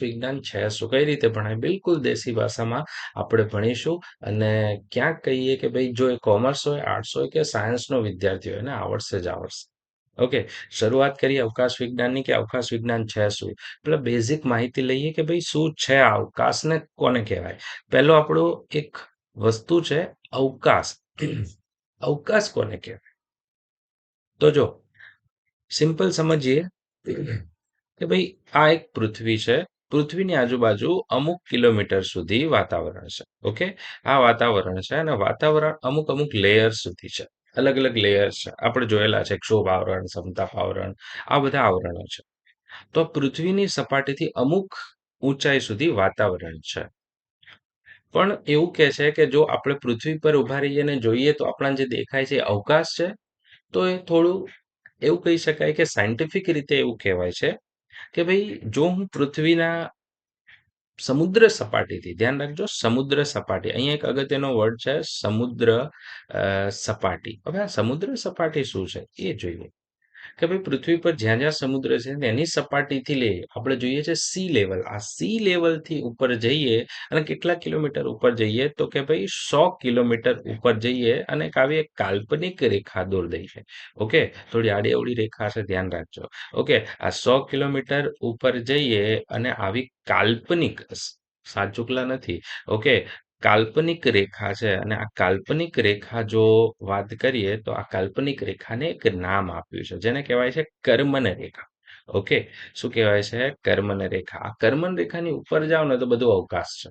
વિજ્ઞાન છે, શું કઈ રીતે ભણાય? બિલકુલ દેશી ભાષામાં આપણે ભણીશું અને ક્યાંક કહીએ કે ભાઈ જો એ કોમર્સ હોય આર્ટ્સ હોય કે સાયન્સનો વિદ્યાર્થી હોય એને આવડશે જ આવડશે ઓકે શરૂઆત કરીએ અવકાશ વિજ્ઞાનની કે અવકાશ વિજ્ઞાન છે શું? પેલા બેઝિક માહિતી લઈએ કે ભાઈ શું છે અવકાશને કોને કહેવાય? પહેલો આપણો એક વસ્તુ છે અવકાશ. અવકાશ કોને કહેવાય? તો જો સિમ્પલ સમજીએ કે ભાઈ આ એક પૃથ્વી છે પૃથ્વીની આજુબાજુ અમુક કિલોમીટર સુધી વાતાવરણ છે. ઓકે? આ વાતાવરણ છે અને વાતાવરણ અમુક અમુક લેયર સુધી છે. અલગ અલગ લેયર છે. આપણે જોયેલા છે ક્ષોભ આવરણ, સમતાપ આવરણ, આ બધા આવરણો છે. તો પૃથ્વીની સપાટીથી અમુક ઊંચાઈ સુધી વાતાવરણ છે. પણ એવું કે છે કે જો આપણે પૃથ્વી પર ઊભા રહીએ ને જોઈએ તો આપણા જે દેખાય છે અવકાશ છે. તો એ થોડું એવું કહી શકાય કે સાયન્ટિફિક રીતે એવું કહેવાય છે. કે ભાઈ જો હું પૃથ્વીના સમુદ્ર સપાટીથી ધ્યાન રાખજો સમુદ્ર સપાટી, અહીંયા એક અગત્યનો વર્ડ છે સમુદ્ર સપાટી. હવે આ સમુદ્ર સપાટી શું છે એ જોઈએ. કે ભાઈ પૃથ્વી પર જ્યાં જ્યાં સમુદ્ર છે એની સપાટીથી લઈ આપણે જોઈએ છે સી લેવલ આ સી લેવલથી ઉપર જઈએ અને કેટલા કિલોમીટર ઉપર જઈએ? તો કે ભાઈ સો કિલોમીટર ઉપર જઈએ અને આવી એક કાલ્પનિક રેખા દોર દઈએ. ઓકે? થોડી આડી અવળી રેખા છે ધ્યાન રાખજો. ઓકે? આ સો કિલોમીટર ઉપર જઈએ અને આવી કાલ્પનિક, સાચુકલા નથી. ઓકે? કાલ્પનિક રેખા છે અને આ કાલ્પનિક રેખા જો વાત કરીએ તો આ કાલ્પનિક રેખાને એક નામ આપ્યું છે. જેને કહેવાય છે કર્મન રેખા. ઓકે? શું કહેવાય છે? કર્મન રેખા. આ કર્મન રેખાની ઉપર જાઓ ને તો બધું અવકાશ છે.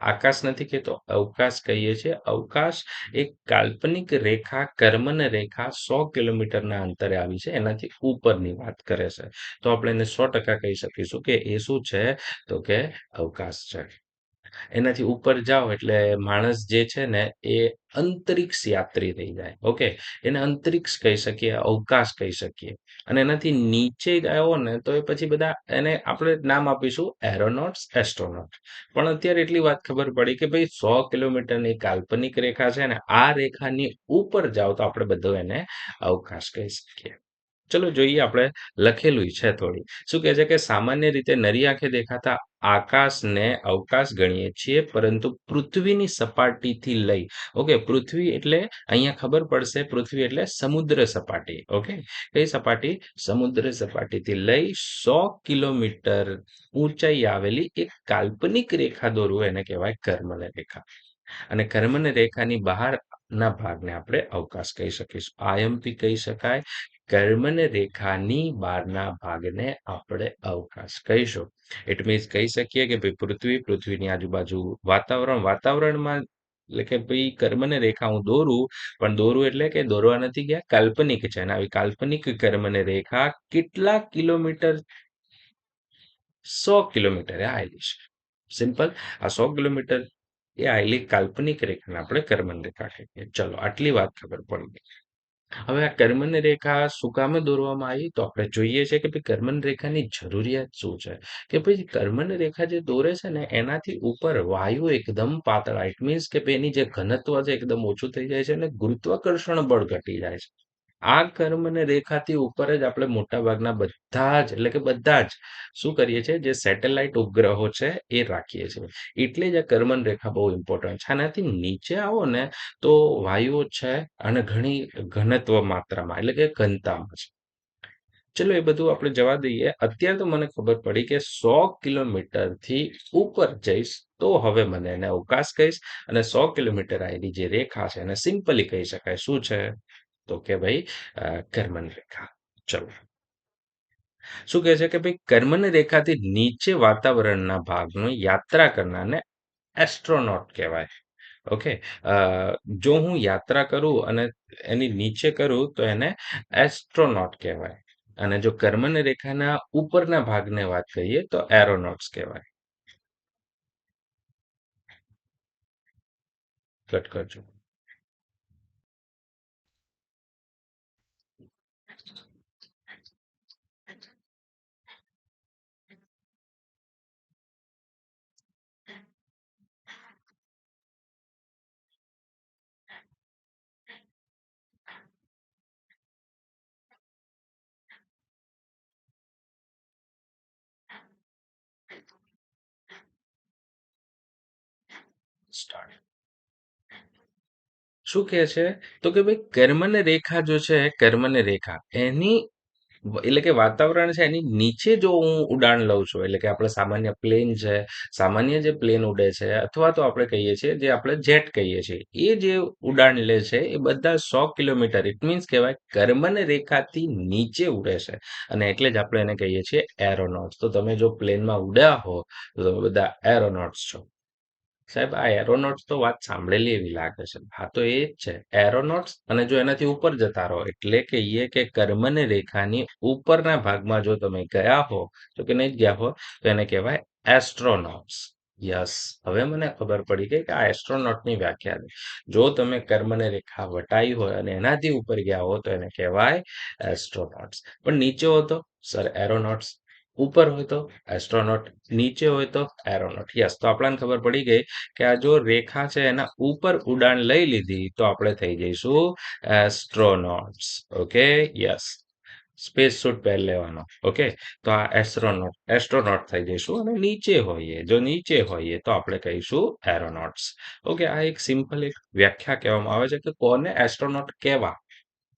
આકાશ નથી કહેતો. અવકાશ કહીએ છીએ. અવકાશ એક કાલ્પનિક રેખા, કર્મન રેખા સો કિલોમીટરના અંતરે આવી છે. એનાથી ઉપરની વાત કરે છે. તો આપણે એને સો ટકા કહી શકીશું કે એ શું છે? તો કે અવકાશ છે. એનાથી ઉપર જાઓ એટલે માણસ જે છે ને, એ અંતરિક્ષ યાત્રી થઈ જાય. ઓકે એને અંતરિક્ષ કહી શકીએ, અવકાશ કહી શકીએ. અને એનાથી નીચે ગયો ને, તો એ પછી બધા એને આપણે નામ આપીશું એરોનોટ્સ, એસ્ટ્રોનોટ. પણ અત્યારે એટલી વાત ખબર પડી કે ભાઈ, સો કિલોમીટરની કાલ્પનિક રેખા છે ને, આ રેખાની ઉપર જાઓ તો આપણે બધું એને અવકાશ કહી શકીએ. ચલો જોઈએ આપણે લખેલું છે થોડી. શું કહે છે કે સામાન્ય રીતે નરી આંખે દેખાતા આકાશને અવકાશ ગણીએ છીએ, પરંતુ પૃથ્વીની સપાટીથી લઈ, ઓકે, પૃથ્વી એટલે અહીંયા ખબર પડશે, પૃથ્વી એટલે સમુદ્ર સપાટી, ઓકે? કઈ સપાટી? સમુદ્ર સપાટીથી લઈ સો કિલોમીટર ઊંચાઈ આવેલી એક કાલ્પનિક રેખા દોરવું એને કહેવાય કર્મન રેખા. અને કર્મન રેખાની બહાર ના ભાગને આપણે અવકાશ કહી શકીશું. આયમપી કહી શકાય કર્મન રેખાની બહારના ભાગને આપણે અવકાશ કહીશું. ઇટ મીન્સ કહી શકીએ કે ભાઈ પૃથ્વી, પૃથ્વીની આજુબાજુ વાતાવરણ. વાતાવરણમાં એટલે કે ભાઈ કર્મને રેખા હું દોરું, પણ દોરું એટલે કે દોરવા નથી ગયા, કાલ્પનિક છે. અને આવી કાલ્પનિક કર્મને રેખા કેટલા કિલોમીટર? સો કિલોમીટરે આવેલી છે. સિમ્પલ આ સો કિલોમીટર એ આવેલી કાલ્પનિક રેખાને આપણે કર્મન રેખા કહીએ. ચલો, આટલી વાત ખબર પડી ગઈ. હવે આ કર્મન રેખા શું કામે દોરવામાં આવી? તો આપણે જોઈએ છે કે ભાઈ કર્મન રેખાની જરૂરિયાત શું છે? કે ભાઈ કર્મન રેખા જે દોરે છે ને, એનાથી ઉપર વાયુ એકદમ પાતળા. ઇટ મીન્સ કે એની જે ઘનત્વ છે, એકદમ ઓછું થઈ જાય છે અને ગુરુત્વાકર્ષણ બળ ઘટી જાય છે. આ કર્મને રેખાથી ઉપર જ આપણે મોટાભાગના બધા જ, એટલે કે બધા જ, શું કરીએ છીએ? જે સેટેલાઇટ ઉપગ્રહો છે, એ રાખીએ છીએ. એટલે જ આ કર્મન રેખા બહુ ઇમ્પોર્ટન્ટ છે. આનાથી નીચે આવો ને તો વાયુઓ છે અને ઘણી ઘનત્વ માત્રામાં, એટલે કે ઘનતામાં છે. ચલો એ બધું આપણે જવા દઈએ. અત્યારે તો મને ખબર પડી કે સો કિલોમીટરથી ઉપર જઈશ તો હવે મને એને અવકાશ કહીશ અને સો કિલોમીટર આવેલી જે રેખા છે એને સિમ્પલી કહી શકાય. શું છે? તો કે ભાઈ કર્મન રેખા ચલો શું કહે છે કે ભાઈ કર્મન રેખાથી નીચે વાતાવરણના ભાગનો યાત્રા કરનારને એસ્ટ્રોનોટ કહેવાય ઓકે જો હું યાત્રા કરું અને એની નીચે કરું તો એને એસ્ટ્રોનોટ કહેવાય અને જો કર્મન રેખાના ઉપરના ભાગને વાત કરીએ તો એરોનોટ્સ કહેવાય કટ કરજો સ્ટાર્ટ શું કહે છે? તો કે ભાઈ કર્મને રેખા જો છે, કર્મને રેખા, એની એટલે કે વાતાવરણ છે, એની નીચે જો હું ઉડાણ લઉં છું, એટલે કે આપણે સામાન્ય પ્લેન છે, સામાન્ય જે પ્લેન ઉડે છે, અથવા તો આપણે કહીએ છીએ જે આપણે જેટ કહીએ છીએ, એ જે ઉડાણ લે છે, એ બધા સો કિલોમીટર ઇટ મીન્સ કહેવાય કર્મન રેખાથી નીચે ઉડે છે. અને એટલે જ આપણે એને કહીએ છીએ એરોનોટ્સ. તો તમે જો પ્લેનમાં ઉડ્યા હો, તો તમે બધા એરોનોટ્સ છો. સાહેબ, આ એરોનોટ્સ તો વાત સાંભળેલી એવી લાગે છે. હા, તો એ જ છે. એરોનોટ્સ અને જો એનાથી ઉપર જતા રહો, એટલે કહીએ કે ને રેખાની ઉપરના ભાગમાં જો તમે ગયા હો, તો કે નહીં ગયા હો, તો એને કહેવાય એસ્ટ્રોનોટ્સ યસ હવે મને ખબર પડી ગઈ કે આ એસ્ટ્રોનોટની વ્યાખ્યા છે. જો તમે કર્મને રેખા વટાઈ હોય અને એનાથી ઉપર ગયા હો, તો એને કહેવાય એસ્ટ્રોનોટ્સ પણ નીચે હતો સર એરોનોટ્સ ઉપર હોય તો એસ્ટ્રોનોટ નીચે હોય તો એરોનોટ યસ તો આપણને ખબર પડી ગઈ કે આ જો રેખા છે એના ઉપર ઉડાન લઈ લીધી, તો આપણે થઈ જઈશું astronauts okay yes space suit પહેરી લેવાનો. ઓકે તો આ એસ્ટ્રોનોટ એસ્ટ્રોનોટ થઈ જઈશું અને નીચે હોઈએ. જો નીચે હોઈએ, તો આપણે કહીશું એરોનોટ્સ ઓકે આ એક સિમ્પલ એક વ્યાખ્યા કહેવામાં આવે છે કે કોને એસ્ટ્રોનોટ કહેવા?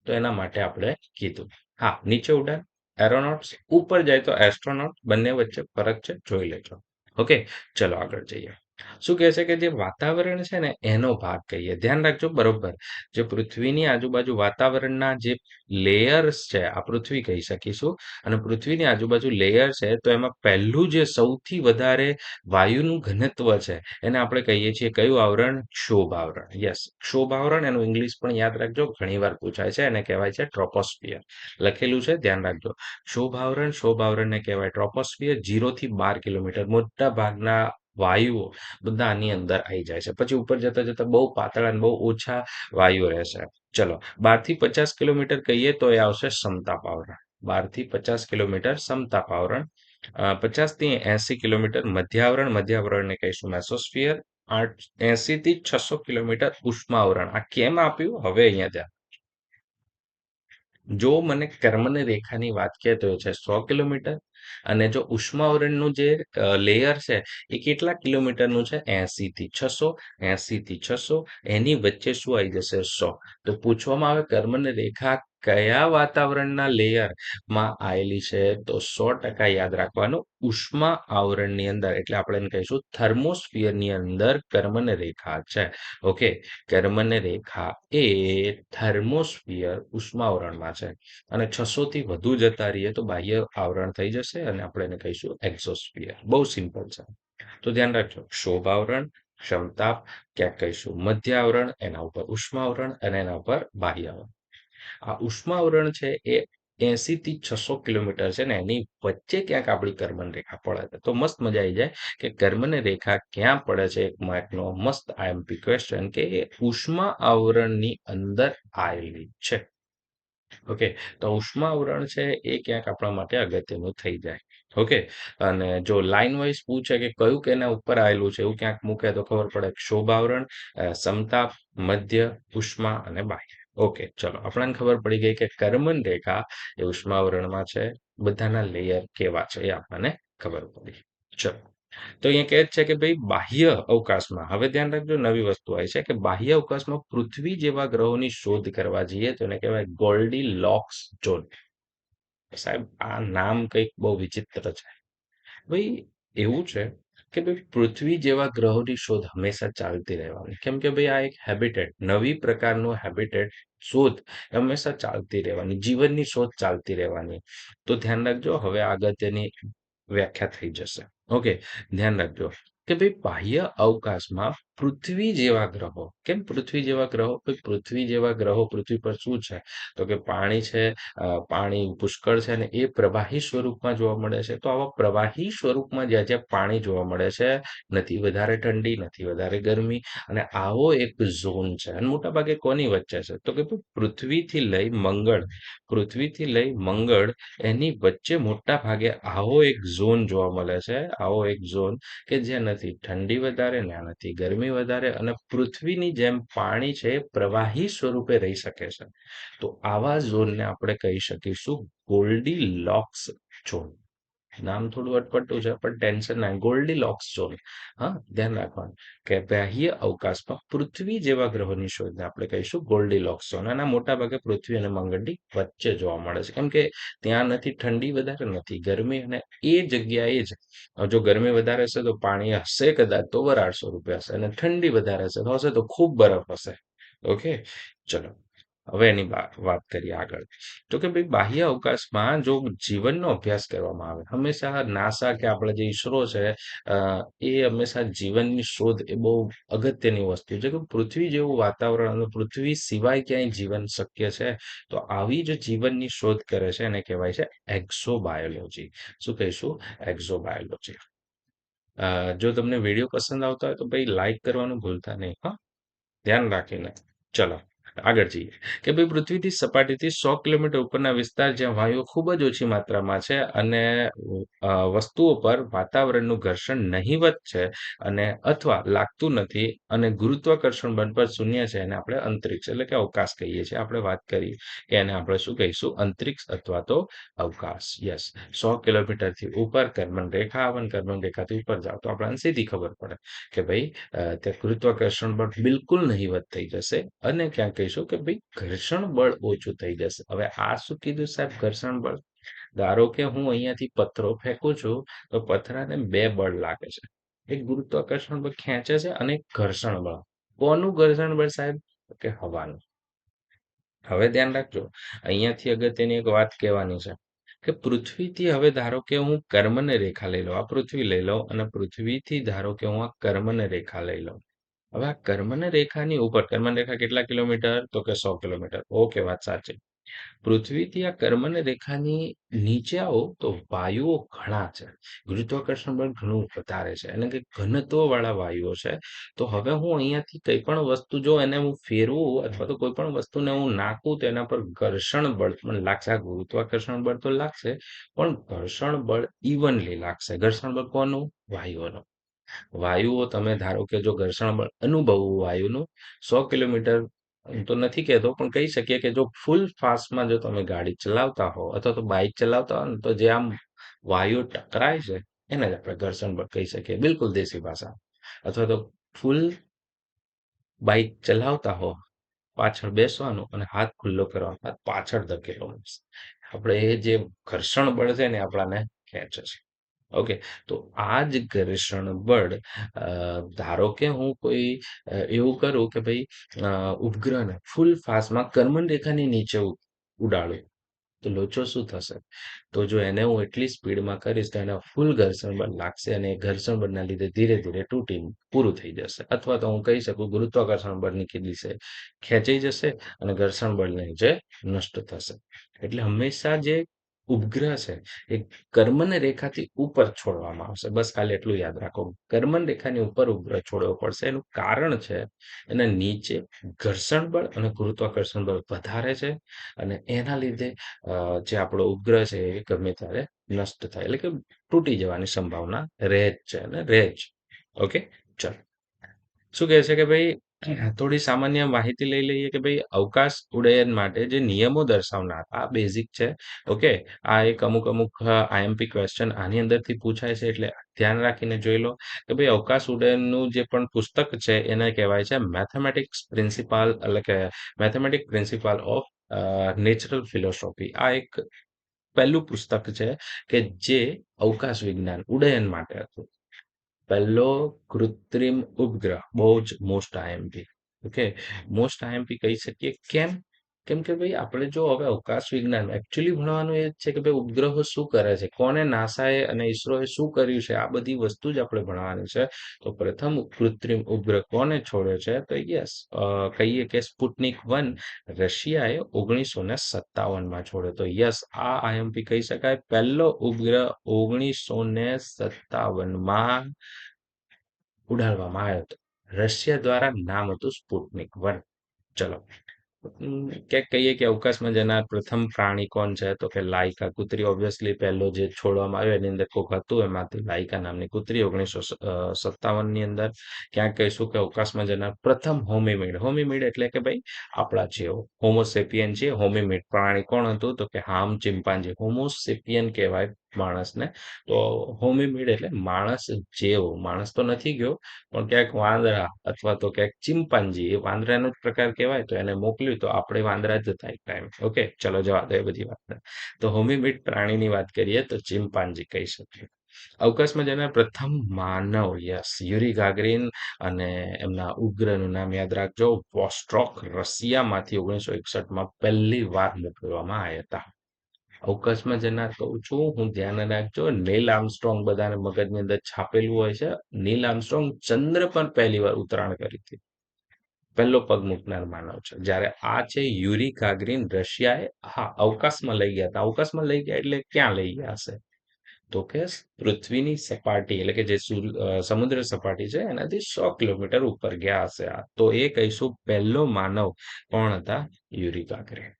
તો એના માટે આપણે કીધું. હા, નીચે ઉડાન એરોનોટ્સ ઉપર જાય તો એસ્ટ્રોનોટ બંને વચ્ચે ફરક છે, જોઈ લેજો. ઓકે, ચલો આગળ જઈએ. શું કહે છે કે જે વાતાવરણ છે ને, એનો ભાગ કહીએ? ધ્યાન રાખજો, બરોબર. જે પૃથ્વીની આજુબાજુ વાતાવરણના જે લેયર્સ છે, આ પૃથ્વી કહી શકીશું. અને પૃથ્વીની આજુબાજુ લેયર છે, તો એમાં પહેલું જે સૌથી વધારે વાયુનું ઘનત્વ છે, એને આપણે કહીએ છીએ કયું આવરણ? ક્ષોભ આવરણ. યસ ક્ષોભ આવરણ, એનું ઇંગ્લિશ પણ યાદ રાખજો ઘણી વાર પૂછાય છે, એને કહેવાય છે ટ્રોપોસ્ફિયર લખેલું છે, ધ્યાન રાખજો. ક્ષોભ આવરણને કહેવાય ટ્રોપોસ્ફિયર જીરો થી બાર કિલોમીટર. મોટા ભાગના વાયુઓ બધા આની અંદર આવી જાય છે. પછી ઉપર જતા જતા બહુ પાતળા અને બહુ ઓછા વાયુ રહેશે. ચલો બારથી પચાસ કિલોમીટર કહીએ તો એ આવશે સમતાપ પાવરણ બારથી પચાસ કિલોમીટર સમતાપ પાવરણ પચાસથી એસી કિલોમીટર મધ્યાવરણ મધ્યાવરણને કહીશું મેસોસ્ફિયર આઠ એસી થી છસો કિલોમીટર ઉષ્માવરણ આ કેમ આપ્યું? હવે અહીંયા ત્યાં જો મને કર્મની રેખાની વાત કહે તો છે, સો કિલોમીટર અને જો ઉષ્માવરણનું જે લેયર છે, એ કેટલા કિલોમીટરનું છે? એસી થી છસો એસી થી છસો. એની વચ્ચે શું આવી જશે? સો. તો પૂછવામાં આવે કર્મની રેખા કયા વાતાવરણના લેયરમાં આવેલી છે તો સો ટકા યાદ રાખવાનું ઉષ્મા આવરણની અંદર, એટલે આપણે કહીશું થર્મોસ્ફિયરની અંદર કર્મન રેખા છે. ઓકે કર્મન રેખા એ થર્મોસ્ફિયર ઉષ્માવરણમાં છે. અને છસો થી વધુ જતા રહીએ તો બાહ્ય આવરણ થઈ જશે અને આપણે એને કહીશું એક્ઝોસ્ફિયર બહુ સિમ્પલ છે. તો ધ્યાન રાખજો શોભાવરણ ક્ષમતાપ ક્યાંક કહીશું મધ્ય આવરણ, એના ઉપર ઉષ્માવરણ અને એના ઉપર બાહ્ય આવરણ. આ ઉષ્માવરણ છે એ એસી થી છસો કિલોમીટર છે ને એની વચ્ચે ક્યાંક આપણી કર્મન રેખા પડે છે. તો મસ્ત મજા આવી જાય કે કર્મન રેખા ક્યાં પડે છે એક માર્કનો મસ્ત આઈએમપી ક્વેશ્ચન કે એ ઉષ્મા આવરણની અંદર આવેલી છે. ઓકે, તો ઉષ્મા આવરણ છે એ ક્યાંક આપણા માટે અગત્યનું થઈ જાય. ઓકે, અને જો લાઈન વાઇઝ પૂછે કે કયું કે એના ઉપર આવેલું છે એવું ક્યાંક મૂકે તો ખબર પડે શોભાવરણ સમતાપ, મધ્ય, ઉષ્મા અને બાહ્ય. ઓકે, ચલો. આપણને ખબર પડી ગઈ કે કર્મન રેખા એ ઉષ્માવરણમાં છે. બધાના લેયર કેવા છે એ આપણને ખબર પડી. ચલો. તો અહીંયા કહે છે કે ભાઈ બાહ્ય અવકાશમાં, હવે ધ્યાન રાખજો નવી વસ્તુ આવી છે કે બાહ્ય અવકાશમાં પૃથ્વી જેવા ગ્રહોની શોધ કરવા જઈએ તો એને કહેવાય ગોલ્ડી લોક્સ ઝોન. સાહેબ, આ નામ કંઈક બહુ વિચિત્ર છે. ભાઈ એવું છે કે ભાઈ પૃથ્વી જેવા ગ્રહોની શોધ હંમેશા ચાલતી રહેવાની. કેમ કે ભાઈ આ એક હેબિટેટ નવી પ્રકારનું હેબિટેટ શોધ હંમેશા ચાલતી રહેવાની, જીવનની શોધ ચાલતી રહેવાની. તો ધ્યાન રાખજો, હવે અગત્યની વ્યાખ્યા થઈ જશે. ઓકે, ધ્યાન રાખજો કે ભાઈ બાહ્ય અવકાશમાં પૃથ્વી જેવા ગ્રહો. કેમ પૃથ્વી જેવા ગ્રહો? પૃથ્વી જેવા ગ્રહો પૃથ્વી પર શું છે? તો કે પાણી છે પાણી પુષ્કળ છે અને એ પ્રવાહી સ્વરૂપમાં જોવા મળે છે. તો આવા પ્રવાહી સ્વરૂપમાં જ્યાં જ્યાં પાણી જોવા મળે છે, નથી વધારે ઠંડી, નથી વધારે ગરમી અને આવો એક ઝોન છે. અને મોટા ભાગે કોની વચ્ચે છે? તો કે પૃથ્વીથી લઈ મંગળ. પૃથ્વીથી લઈ મંગળ એની વચ્ચે મોટા ભાગે આવો એક ઝોન જોવા મળે છે. આવો એક ઝોન કે જ્યાં નથી ઠંડી વધારે ના નથી ગરમી વધારે અને પૃથ્વીની જેમ પાણી છે પ્રવાહી સ્વરૂપે રહી શકે છે. તો આવા ઝોનને આપણે કહી શકીશું ગોલ્ડી લોક્સ ઝોન. નામ થોડું અટપટું છે, પણ ટેન્શન ના, ગોલ્ડી લોક્સ ઝોન હા, ધ્યાન રાખવાનું કે બાહ્ય અવકાશમાં પૃથ્વી જેવા ગ્રહોની શોધને આપણે કહીશું ગોલ્ડી લોક્સ ઝોન. અને મોટા ભાગે પૃથ્વી અને મંગળની વચ્ચે જોવા મળે છે. કેમ કે ત્યાં નથી, ઠંડી વધારે નથી, ગરમી અને એ જગ્યાએ જ. જો ગરમી વધારે હશે તો પાણી હશે કદાચ તો વરાળ સ્વરૂપે હશે અને ઠંડી વધારે હશે તો હશે તો ખૂબ બરફ હશે. ઓકે? ચલો. હવે એની વાત કરીએ આગળ. તો કે ભાઈ, બાહ્ય અવકાશમાં જો જીવનનો અભ્યાસ કરવામાં આવે, હંમેશા નાસા કે આપણે જે ઈસરો છે એ હંમેશા જીવનની શોધ એ બહુ અગત્યની વસ્તુ છે કે પૃથ્વી જેવું વાતાવરણ અને પૃથ્વી સિવાય ક્યાંય જીવન શક્ય છે, તો આવી જ જીવનની શોધ કરે છે, એને કહેવાય છે એક્ઝોબાયોલોજી. શું કહીશું? એક્ઝોબાયોલોજી. જો તમને વીડિયો પસંદ આવતા હોય તો ભાઈ, લાઈક કરવાનું ભૂલતા નહીં, હા. ધ્યાન રાખીને. ચલો. આગળ જઈએ. કે ભાઈ પૃથ્વીથી સપાટીથી સો કિલોમીટર ઉપરના વિસ્તાર જ્યાં વાયુઓ ખૂબ જ ઓછી માત્રામાં છે અને વસ્તુઓ પર વાતાવરણનું ઘર્ષણ નહીવત છે અને અથવા લાગતું નથી અને ગુરુત્વાકર્ષણ બળ પર શૂન્ય છે એને આપણે અંતરિક્ષ એટલે કે અવકાશ કહીએ છીએ. આપણે વાત કરી કે એને આપણે શું કહીશું? અંતરિક્ષ અથવા તો અવકાશ. યસ સો કિલોમીટરથી ઉપર કર્મન રેખા, આવન કર્મન રેખાથી ઉપર જાવ તો આપણને સીધી ખબર પડે કે ભાઈ ત્યાં ગુરુત્વાકર્ષણ બળ બિલકુલ નહીવત થઈ જશે અને ક્યાં કહીશું કે ભાઈ ઘર્ષણ બળ ઓછું થઈ જશે. હવે આ શું કીધું સાહેબ? ઘર્ષણ બળ. ધારો કે હું અહીંયાથી પથરો ફેંકું છું, તો પથરાને બે બળ લાગે છે. એક ગુરુત્વાકર્ષણ બળ ખેંચે છે અને ઘર્ષણ બળ. કોનું ઘર્ષણ બળ સાહેબ? કે હવાનું. હવે ધ્યાન રાખજો, અહીંયાથી અગત્યની એક વાત કહેવાની છે કે પૃથ્વીથી હવે ધારો કે હું કર્મને રેખા લઈ લઉં, આ પૃથ્વી લઈ લઉં અને પૃથ્વીથી ધારો કે હું આ કર્મને રેખા લઈ લઉં. હવે આ કર્મન રેખાની ઉપર, કર્મન રેખા કેટલા કિલોમીટર? તો કે સો કિલોમીટર. ઓકે, વાત સાચી. પૃથ્વીથી આ કર્મન રેખાની નીચે આવો તો વાયુઓ ઘણા છે. ગુરુત્વાકર્ષણ બળ ઘણું વધારે છે. એટલે કે ઘનત્વ વાળા વાયુઓ છે. તો હવે હું અહીંયાથી કઈ પણ વસ્તુ જો એને હું ફેરવું અથવા તો કોઈ પણ વસ્તુને હું નાખું તો એના પર ઘર્ષણ બળ પણ લાગશે આ ગુરુત્વાકર્ષણ બળ તો લાગશે, પણ ઘર્ષણ બળ ઇવનલી લાગશે. ઘર્ષણ બળ કોનું? વાયુઓનું. વાયુઓ તમે ધારો કે જો ઘર્ષણ બળ અનુભવવું વાયુનું, સો કિલોમીટર તો નથી કહેતો, પણ કહી શકીએ કે જો ફૂલ ફાસ્ટમાં જો તમે ગાડી ચલાવતા હો, અથવા તો બાઈક ચલાવતા હો ને, તો જે આમ વાયુ ટકરાય છે, એને જ આપણે ઘર્ષણ બળ કહી શકીએ. બિલકુલ દેશી ભાષા. અથવા તો ફૂલ બાઈક ચલાવતા હો, પાછળ બેસવાનું અને હાથ ખુલ્લો કરવાનો, પાછળ ધકેલો આપણે એ જે ઘર્ષણ બળ છે ને આપણાને ખેંચે છે. ઓકે. તો આ જ ઘર્ષણ બળ ધારો કે હું કોઈ એવું કરું કે ભાઈ ઉપગ્રહને ફૂલ ફાસ્ટમાં કર્મન રેખાની નીચે ઉડાડું. તો લોચો શું થશે? તો જો એને હું એટલી સ્પીડમાં કરીશ તો એને ફૂલ ઘર્ષણ બળ લાગશે અને ઘર્ષણ બળના લીધે ધીરે ધીરે તૂટી પૂરું થઈ જશે. અથવા તો હું કહી શકું ગુરુત્વાકર્ષણ બળની દિશે ખેંચાઈ જશે અને ઘર્ષણ બળને જે નષ્ટ થશે. એટલે હંમેશા જે ઉપગ્રહ છે. એ કર્મન રેખાથી ઉપર છોડવામાં આવશે. બસ ખાલી એટલું યાદ રાખો. કર્મન રેખાની ઉપર ઉપગ્રહ છોડવો પડશે. એનું કારણ છે એના નીચે ઘર્ષણ બળ અને ગુરુત્વાકર્ષણ બળ વધારે છે અને એના લીધે જે આપણો ઉપગ્રહ છે એ ગમે ત્યારે નષ્ટ થાય. એટલે કે તૂટી જવાની સંભાવના રહે જ છે અને રહે જ. ઓકે? ચલો. શું કહે છે કે ભાઈ થોડી સામાન્ય માહિતી લઈ લઈએ કે ભાઈ અવકાશ ઉડ્ડયન માટે જે નિયમો દર્શાવનાર, આ બેઝિક છે. ઓકે આ એક અમુક અમુક આઈએમપી ક્વેશ્ચન આની અંદરથી પૂછાય છે એટલે ધ્યાન રાખીને જોઈ લો કે ભાઈ અવકાશ ઉડ્ડયનનું જે પણ પુસ્તક છે એને કહેવાય છે મેથેમેટિક્સ પ્રિન્સિપાલ એટલે કે mathematic principal of natural philosophy આ એક પહેલું પુસ્તક છે કે જે અવકાશ વિજ્ઞાન ઉડ્ડયન માટે હતું. પહેલો કૃત્રિમ ઉપગ્રહ બહુ જ most IMP okay most IMP કહી શકીએ? કેમ? કેમ કે ભાઈ, આપણે જો હવે અવકાશ વિજ્ઞાન એકચ્યુઅલી ભણવાનું એ છે કે ભાઈ, ઉપગ્રહો શું કરે છે? કોને નાસાએ અને ઈસરોએ શું કર્યું છે? આ બધી વસ્તુ જ આપણે ભણવાની છે. તો પ્રથમ કૃત્રિમ ઉપગ્રહ કોને છોડ્યો છે? તો યસ કહીએ કે સ્પુટનિક વન રશિયાએ ઓગણીસો ને સત્તાવનમાં છોડ્યો. તો યસ, આ આઈએમપી કહી શકાય. પહેલો ઉપગ્રહ ઓગણીસો ને સત્તાવનમાં ઉડાડવામાં આવ્યો હતો. રશિયા દ્વારા નામ હતું સ્પુટનિક વન. ચલો. ક્યાંક કહીએ કે અવકાશમાં જનાર પ્રથમ પ્રાણી કોણ છે? તો કે લાયકા કૂતરી. ઓબ્વિયસલી પહેલો જે છોડવામાં આવ્યો એની અંદર કોક હતું, એમાંથી લાયકા નામની કૂતરી ઓગણીસો સત્તાવનની અંદર. ક્યાંક કહીશું કે અવકાશમાં જનાર પ્રથમ હોમીમીડ. હોમીમીડ એટલે કે ભાઈ આપણા જેવો હોમોસેપિયન છે, હોમીમીડ પ્રાણી કોણ હતું? તો કે હામ ચિમ્પાન્જી હોમોસેપિયન કહેવાય. માણસને. તો હોમિનિડ એટલે માણસ જેવો. માણસ તો નથી ગયો, પણ ક્યાંક વાંદરા અથવા તો ક્યાંક ચિમ્પાન્જી એ વાંદરાનો જ પ્રકાર કહેવાય, તો એને મોકલ્યું તો આપણે વાંદરા જ હતા એક ટાઈમ ઓકે ચલો જવા દો એ બધી વાત તો હોમિનિડ પ્રાણીની વાત કરીએ તો ચિમ્પાન્જી કહી શકીએ અવકાશમાં જનાર પ્રથમ માનવ, યસ, યુરી ગાગરીન અને એમના ઉગ્રનું નામ યાદ રાખજો, વોસ્ટ્રોક, રશિયામાંથી ઓગણીસો એકસઠમાં પહેલી વાર મોકલવામાં આવ્યા હતા. અવકાશમાં જનાર કહું છું, હું ધ્યાન રાખજો. નીલ આર્મસ્ટ્રોંગ બધાને મગજની અંદર છાપેલું હોય છે. નીલ આર્મસ્ટ્રોંગ ચંદ્ર પર પહેલી વાર ઉતરાણ કરી હતી. પહેલો પગ મૂકનાર માનવ છે. જ્યારે આ છે યુરી કાગરીન રશિયાએ, હા, અવકાશમાં લઈ ગયા હતા. અવકાશમાં લઈ ગયા એટલે ક્યાં લઈ ગયા હશે? તો કે પૃથ્વીની સપાટી, એટલે કે જે સમુદ્ર સપાટી છે, એનાથી સો કિલોમીટર ઉપર ગયા હશે આ. તો એ કહીશું પહેલો માનવ કોણ હતા? યુરી ગાગરીન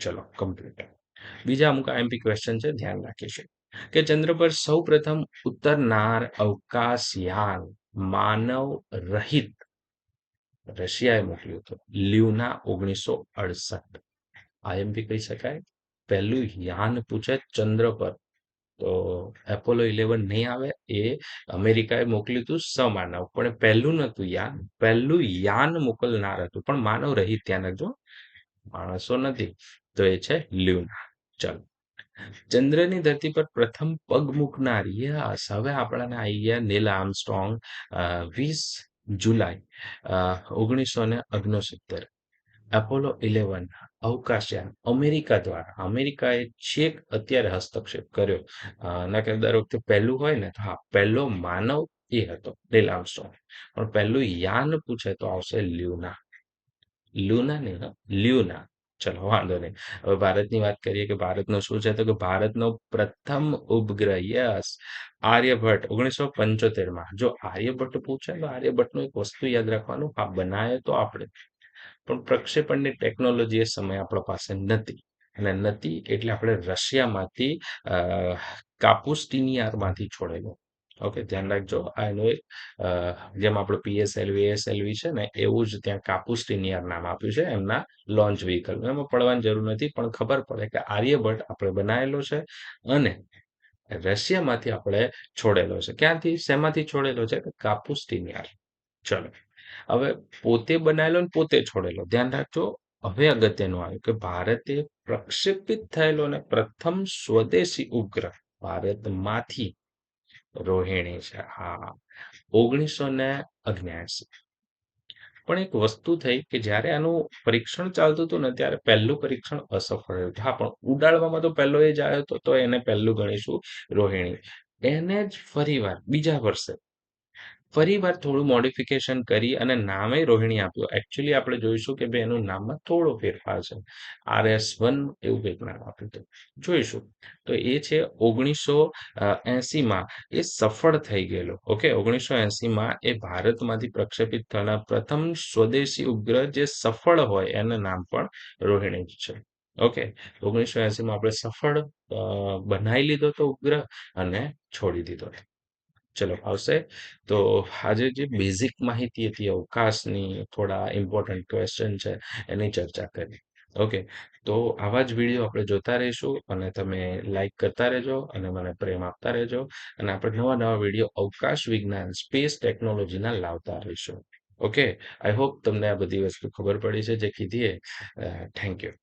ચલો, કમ્પ્લીટ. બીજા અમુક આઈએમપી ક્વેશ્ચન છે, ધ્યાન રાખીશું કે ચંદ્ર પર સૌ પ્રથમ ઉતરનાર અવકાશયાન માનવ રહિત રશિયાએ મોકલ્યું હતું. લ્યુના ઓગણીસો અડસઠ. આઈએમપી કહી શકાય. પહેલું યાન પૂછે ચંદ્ર પર. તો એપોલો ઇલેવન નહીં આવે, એ અમેરિકાએ મોકલ્યું હતું સમાનવ પણ પહેલું નતું યાન. પહેલું યાન મોકલનાર હતું. પણ માનવ રહિત ત્યાં રાખજો માણસો નથી. તો એ છે લ્યુના. ચલો. ચંદ્રની ધરતી પર પ્રથમ પગ મૂકનાર હવે આપણાને આવી નીલ આર્મસ્ટ્રોંગ વીસ જુલાઈ ઓગણીસો ને ઓગણસિત્તેર એપોલો ઇલેવન અવકાશયાન, અમેરિકા દ્વારા. અમેરિકાએ છેક અત્યારે હસ્તક્ષેપ કર્યો. ના કે દર વખતે પહેલું હોય ને તો હા, પહેલો માનવ એ હતો નીલ આર્મસ્ટ્રોંગ પણ પહેલું યાન પૂછે તો આવશે લ્યુના. લ્યુના નહીં લ્યુના. ચલો વાંધો નહીં. હવે ભારતની વાત કરીએ કે ભારતનો શું છે તો કે ભારતનો પ્રથમ ઉપગ્રહ યસ આર્યભટ્ટ ઓગણીસો પંચોતેરમાં જો આર્યભટ્ટ પૂછાય તો આર્યભટ્ટનું એક વસ્તુ યાદ રાખવાનું, હા બનાવે તો આપણે. પણ પ્રક્ષેપણની ટેકનોલોજી એ સમય આપણા પાસે નથી. અને નથી એટલે આપણે રશિયામાંથી કાપુસ્ટિનિયારમાંથી છોડેલો. ઓકે ધ્યાન રાખજો. આ એનું જેમ આપણું પીએસએલવી એસએલવી છે ને, એવું જ ત્યાં કાપુસ ટીનિયર નામ આપ્યું છે, એમના લોન્ચ વ્હીકલ એમાં પડવાની જરૂર નથી, પણ ખબર પડે કે આર્યભટ્ટ આપણે બનાવેલો છે અને રશિયામાંથી આપણે છોડેલો છે. ક્યાંથી? શેમાંથી છોડેલો છે? કાપુસ ટીનિયર. ચલો. હવે પોતે બનાવેલો ને પોતે છોડેલો. ધ્યાન રાખજો. હવે અગત્યનું આવ્યું કે ભારતે પ્રક્ષેપિત થયેલો ને પ્રથમ સ્વદેશી ઉપગ્રહ ભારતમાંથી રોહિણી છે. હા. ઓગણીસો ને અગ્યાસી. પણ એક વસ્તુ થઈ કે જ્યારે આનું પરીક્ષણ ચાલતું હતું ને ત્યારે પહેલું પરીક્ષણ અસફળ રહ્યું હા, પણ ઉડાડવામાં તો પહેલો એ જ આવ્યો હતો, તો એને પહેલું ગણીશું રોહિણી. એને જ ફરીવાર, બીજા વર્ષે ફરીવાર થોડું મોડિફિકેશન કરી અને નામે રોહિણી આપ્યું. એકચ્યુઅલી આપણે જોઈશું કે ભાઈ એનું નામમાં થોડો ફેરફાર છે. આર એસ વન એવું કંઈક નામ આપ્યું હતું. જોઈશું. તો એ છે ઓગણીસો એસીમાં એ સફળ થઈ ગયેલો. ઓકે? ઓગણીસો એસીમાં એ ભારતમાંથી પ્રક્ષેપિત થયેલા પ્રથમ સ્વદેશી ઉપગ્રહ જે સફળ હોય એનું નામ પણ રોહિણી જ છે. ઓકે? ઓગણીસો એસીમાં આપણે સફળ બનાવી લીધો તો ઉપગ્રહ અને છોડી દીધો. ચલો, આવશે. તો આજે જે બેઝિક માહિતી હતી, અવકાશની થોડા ઇમ્પોર્ટન્ટ ક્વેશ્ચન છે, એની ચર્ચા કરી ઓકે તો આવા જ વીડિયો આપણે જોતા રહીશું અને તમે લાઈક કરતા રહેજો અને મને પ્રેમ આપતા રહેજો અને આપણે નવા નવા વીડિયો અવકાશ વિજ્ઞાન સ્પેસ ટેકનોલોજીના લાવતા રહીશું. ઓકે આઈ હોપ તમને આ બધી વસ્તુ ખબર પડી છે, જે કીધી થેન્ક યુ